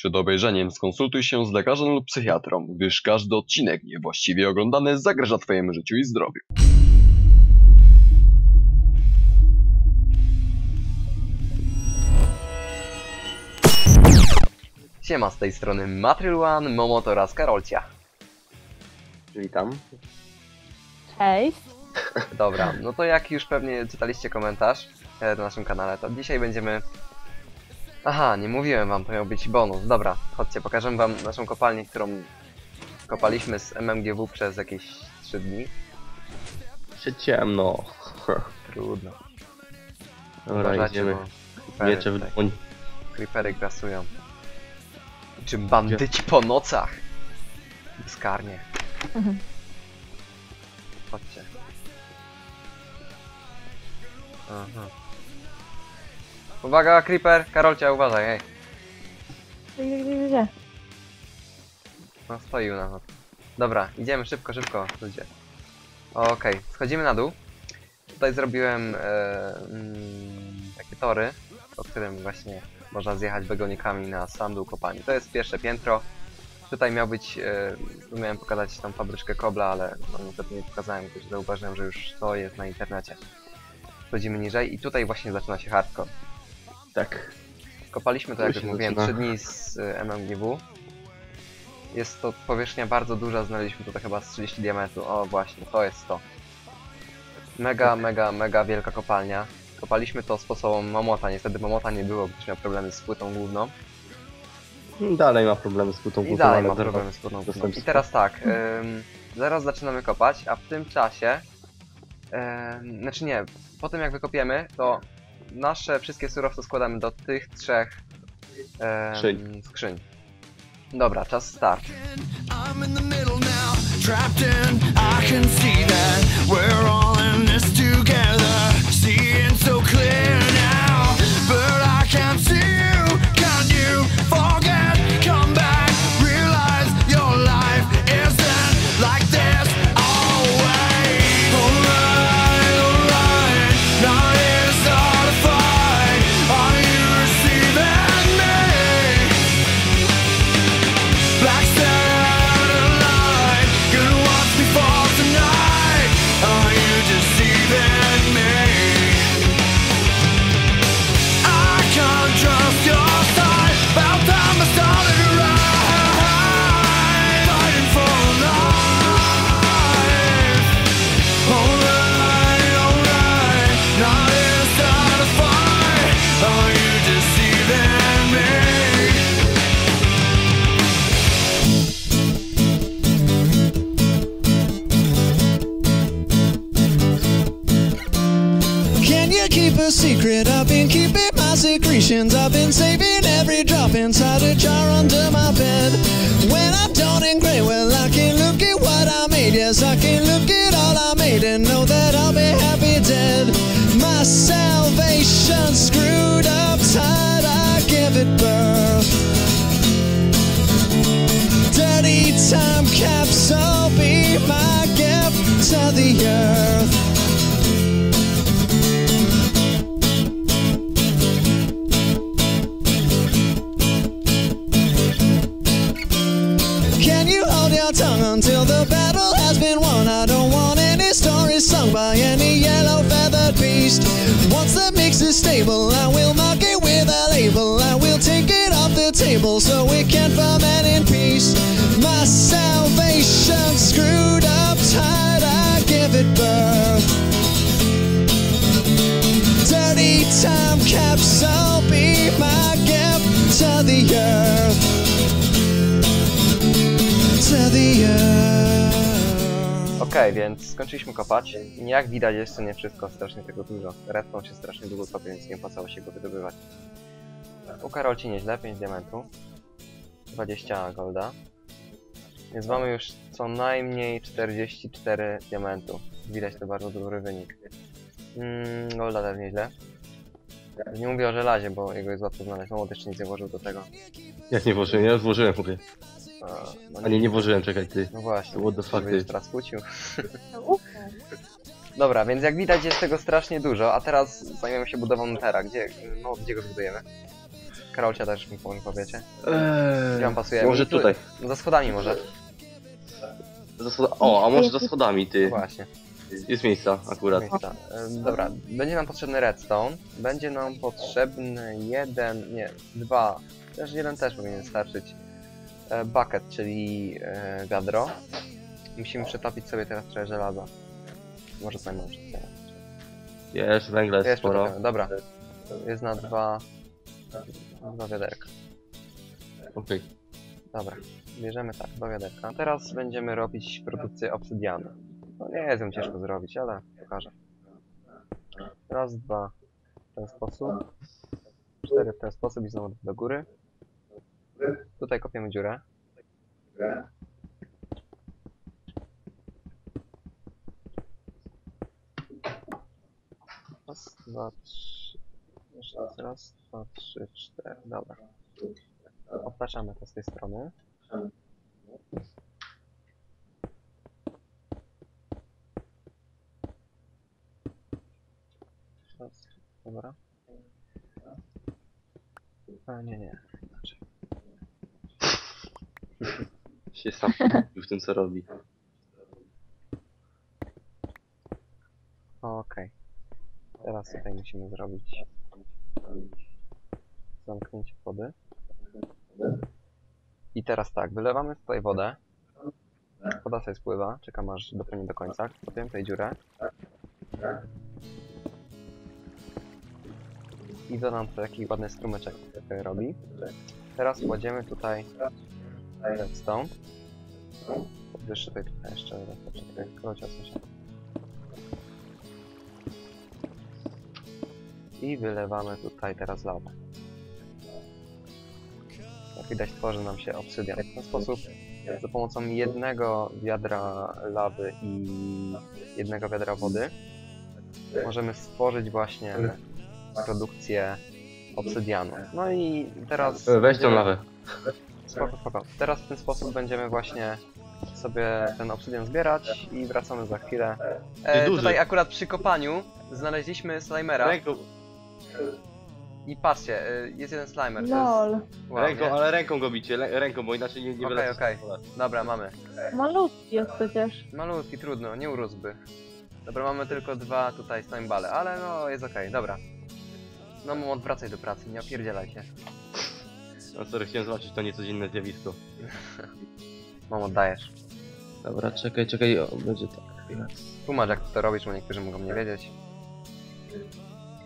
Przed obejrzeniem skonsultuj się z lekarzem lub psychiatrą, gdyż każdy odcinek niewłaściwie oglądany zagraża Twojemu życiu i zdrowiu. Siema, z tej strony Matryluan, Momot oraz Karolcia. Witam. Cześć. Dobra, no to jak już pewnie czytaliście komentarz e, na naszym kanale, to dzisiaj będziemy... Aha, nie mówiłem wam, to miał być bonus. Dobra, chodźcie, pokażę wam naszą kopalnię, którą kopaliśmy z MMGW przez jakieś 3 dni. Się ciemno. Trudno. Dobra, Uważajcie, idziemy. bo creepery Miecze tutaj- w Creepery grasują. Czy bandyci po nocach? Bezkarnie. Mhm. Chodźcie. Aha. Uwaga, creeper! Karolcia, uważaj, hej. Gdzie, gdzie, gdzie? No stoi u nas. Dobra, idziemy szybko, szybko, ludzie. Okej, schodzimy na dół. Tutaj zrobiłem e, mm, takie tory, po którym właśnie można zjechać wagonikami na sam dół kopalni. To jest pierwsze piętro. Tutaj miał być, e, miałem pokazać tam fabryczkę kobla, ale no, niestety nie pokazałem, gdyż zauważyłem, że już to jest na internecie. Schodzimy niżej i tutaj właśnie zaczyna się hardcore. Tak. Kopaliśmy to, jak już mówiłem, zaczyna. 3 dni z y, MMGW. Jest to powierzchnia bardzo duża, znaleźliśmy tutaj chyba z 30 diamentu. O właśnie, to jest to. Mega, mega, mega wielka kopalnia. Kopaliśmy to sposobem mamota. Niestety mamota nie było, gdyż miał problemy z płytą główną. Dalej ma problemy z płytą I główną, dalej ale ma problemy z płytą główną. I teraz tak, ym, zaraz zaczynamy kopać, a w tym czasie, ym, znaczy nie, po tym jak wykopiemy, to nasze wszystkie surowce składamy do tych trzech Skrzyń. skrzyń. Dobra, czas start. I'm I've been saving every drop inside a jar under my bed. When I'm done and grey, well, I can look at what I made. Yes, I can look at all I made and know that I'll be happy dead. My salvation screwed up tight, I give it birth. Dirty time capsule be my gift to the earth. Table so it can ferment in peace. My salvation screwed up tight, I give it birth. Dirty time capsule be my gift to the earth to the earth. Okej, więc skończyliśmy kopać. Jak widać jeszcze nie wszystko, strasznie tego dużo. Redstone się strasznie długo kopie, więc nie opłacało się go wydobywać. U Karolci nieźle, 5 diamentów. 20 golda. Więc mamy już co najmniej 44 diamentów. Widać to bardzo dobry wynik. Mm, golda też nieźle. Nie mówię o żelazie, bo jego jest łatwo znaleźć. No, jeszcze nic nie włożył do tego. Jak nie włożyłem? Ja już włożyłem, mówię. A, no A nie, nie włożyłem, czekaj ty. No właśnie, What the fuck, żebyś ty? teraz kłócił. Dobra, więc jak widać jest tego strasznie dużo, a teraz zajmiemy się budową Netera. Gdzie, no, gdzie go zbudujemy? Karolcia też mi może powiecie. Eee, Gdzie wam pasuje? Może Tu- tutaj. No za schodami może. Za schoda- O, a może za schodami, No ty. właśnie. Jest miejsca akurat. Miejsca. Dobra, będzie nam potrzebny redstone. Będzie nam potrzebny jeden, nie, dwa. Też jeden też powinien starczyć. E, bucket, czyli e, wiadro. Musimy przetopić sobie teraz trochę żelaza. Może mam przetopione. Jest, węgla jest Jest sporo. dobra. Jest na dwa, dwa wiaderka. Okej. Dobra, bierzemy tak, dwa wiaderka. Teraz będziemy robić produkcję obsydianu. No nie jest ją ciężko zrobić, ale pokażę. Raz, dwa, w ten sposób. Cztery w ten sposób i znowu do góry. Tutaj kopiemy dziurę. Raz, dwa, trzy. Raz, raz, dwa, trzy, cztery. Dobra. Otaczamy to z tej strony. Raz, dobra. A nie, nie. Inaczej. Się sam w tym co robi. Okej. Teraz tutaj musimy zrobić zamknięcie wody. I teraz tak, wylewamy tutaj wodę. Woda sobie spływa, czekam aż dopłynie do końca. Kopiemy tutaj dziurę. I to nam taki ładny strumyczek tutaj robi. Teraz kładziemy tutaj redstone. Podwyższę tutaj trochę jeszcze raz. I wylewamy tutaj teraz lawę. Widać tworzy nam się obsydian. W ten sposób za pomocą jednego wiadra lawy i jednego wiadra wody możemy stworzyć właśnie produkcję obsydianu. No i teraz... Weź tą lawę. Spoko, spoko. Teraz w ten sposób będziemy właśnie sobie ten obsydian zbierać i wracamy za chwilę. E, tutaj akurat przy kopaniu znaleźliśmy slimera i patrzcie, e, jest jeden slimer. To Lol. jest... Wow, ręką, nie? ale ręką go bicie, lę- ręką, bo inaczej nie, nie Okej, wyleci. okej. Dobra, mamy. Malutki jest przecież. Malutki, trudno, nie urósłby. Dobra, mamy tylko dwa tutaj slimebale, ale no jest okej, dobra. No mu odwracaj do pracy, nie opierdzielaj się. No sorry, chciałem zobaczyć to niecodzienne zjawisko. Mam oddajesz. Dobra, czekaj, czekaj, o, będzie tak. Tłumacz jak ty to robisz, bo niektórzy mogą nie wiedzieć.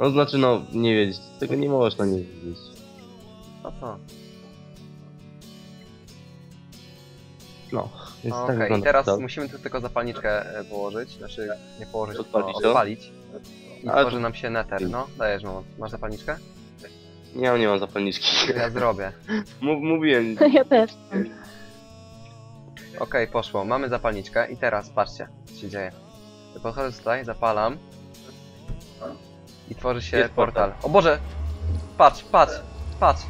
No znaczy no, nie wiedzieć, tego nie można nie wiedzieć. No co? No, więc Okej, tak i wygląda teraz to. musimy tu tylko zapalniczkę e, położyć, znaczy nie położyć, Odpalić tylko to? odpalić. I Ale tworzy to- nam się nether, no. Dajesz mu, masz zapalniczkę? Nie, nie mam zapalniczki. To ja zrobię. Mów, mówiłem, Ja też. Okej, poszło, mamy zapalniczkę i teraz patrzcie, co się dzieje. Podchodzę tutaj, zapalam i tworzy się Jest portal. portal. O Boże! Patrz, patrz, patrz!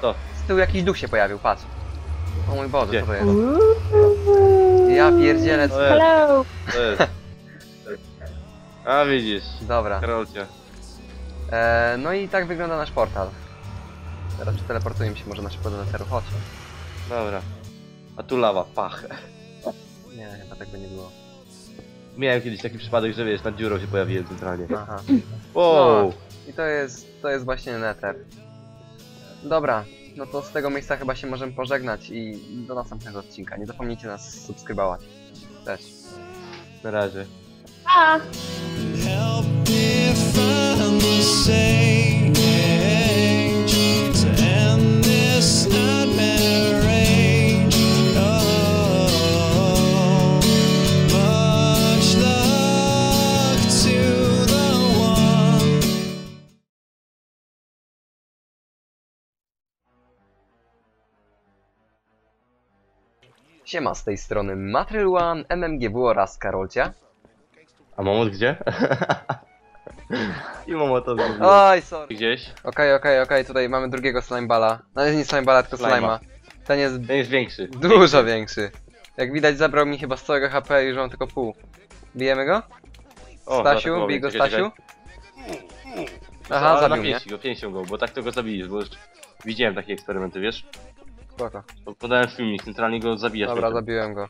Co? Z tyłu jakiś duch się pojawił, patrz. O mój Boże, Gdzie? co to jest? Ja pierdzielę, co... Hello. to jest. A widzisz, Dobra. Karolcie. E, no i tak wygląda nasz portal. Teraz przeteleportujemy się może na szybko do Netheru, chodź. Dobra. A tu lawa, pach. Nie, chyba tak by nie było. Miałem kiedyś taki przypadek, że wiesz, nad dziurą się pojawiłem centralnie. Aha. Wow! I to jest, to jest właśnie Nether. Dobra, no to z tego miejsca chyba się możemy pożegnać i do następnego odcinka. Nie zapomnijcie nas subskrybować. Cześć. Na razie. A! Siema, z tej strony Matryl One, MMGW oraz Karolcia. A momot gdzie? I momot to zrobił. Oj, sorry. Gdzieś. Okej, okej, okej, tutaj mamy drugiego slimebala. No nie slimebala, tylko Slima. slima. Ten jest Ten jest większy. dużo większy. Jak widać zabrał mi chyba z całego HP i już mam tylko pół. Bijemy go? O, Stasiu, zaatakował bij go Czekaj, Stasiu. czekaj. Aha, Ale zabił na mnie. pięści go, pięścią go, bo tak to go zabijesz, bo już Widziałem takie eksperymenty, wiesz? Spoko. Po- Podałem filmik, centralnie go zabijasz. Dobra, potem. zabiłem go.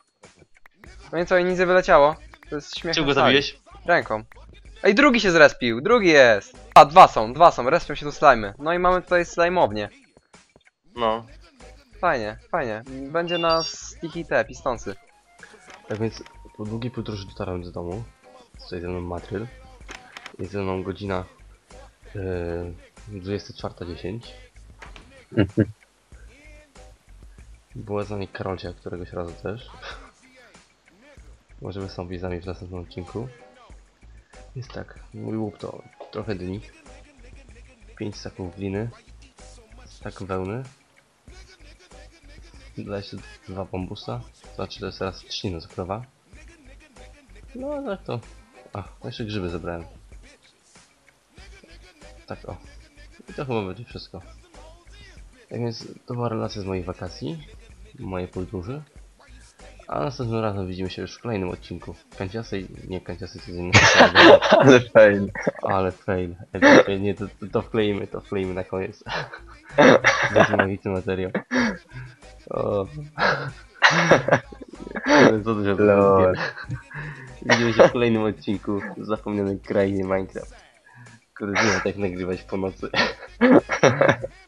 No i co, i nic nie wyleciało? To jest śmieszne. Czego go zabiłeś? Ręką. Ej, drugi się zrespił, drugi jest! A, dwa są, dwa są, respią się tu slajmy. No i mamy tutaj slajmownię. No. Fajnie, fajnie. Będzie nas sticky te, pistonsy. Tak więc po długiej podróży dotarłem do domu. Tutaj ze mną Matryl. Jest ze mną godzina yy, 24.10. Była z nami Karolcia któregoś razu też. Może wystąpić z nami w następnym odcinku. Jest tak, mój łup to trochę dni. 5 staków gliny. Stak wełny. Dodaję się dwa bambusa. To znaczy to jest teraz trzcina cukrowa. No tak to... A, jeszcze grzyby zebrałem. Tak o. I to chyba będzie wszystko. Tak więc to była relacja z moich wakacji, mojej podróży. A następnym razem widzimy się już w kolejnym odcinku. Kanciasej, nie kanciasej codziennej. Ale fail. Ale fail. Epic fail. Nie, to, to, to wkleimy, to wkleimy na koniec. Będzie magiczny materiał. O. Ale Co to się. Widzimy się w kolejnym odcinku z zapomnianej krainie Minecraft. Kurde, nie tak nagrywać po nocy.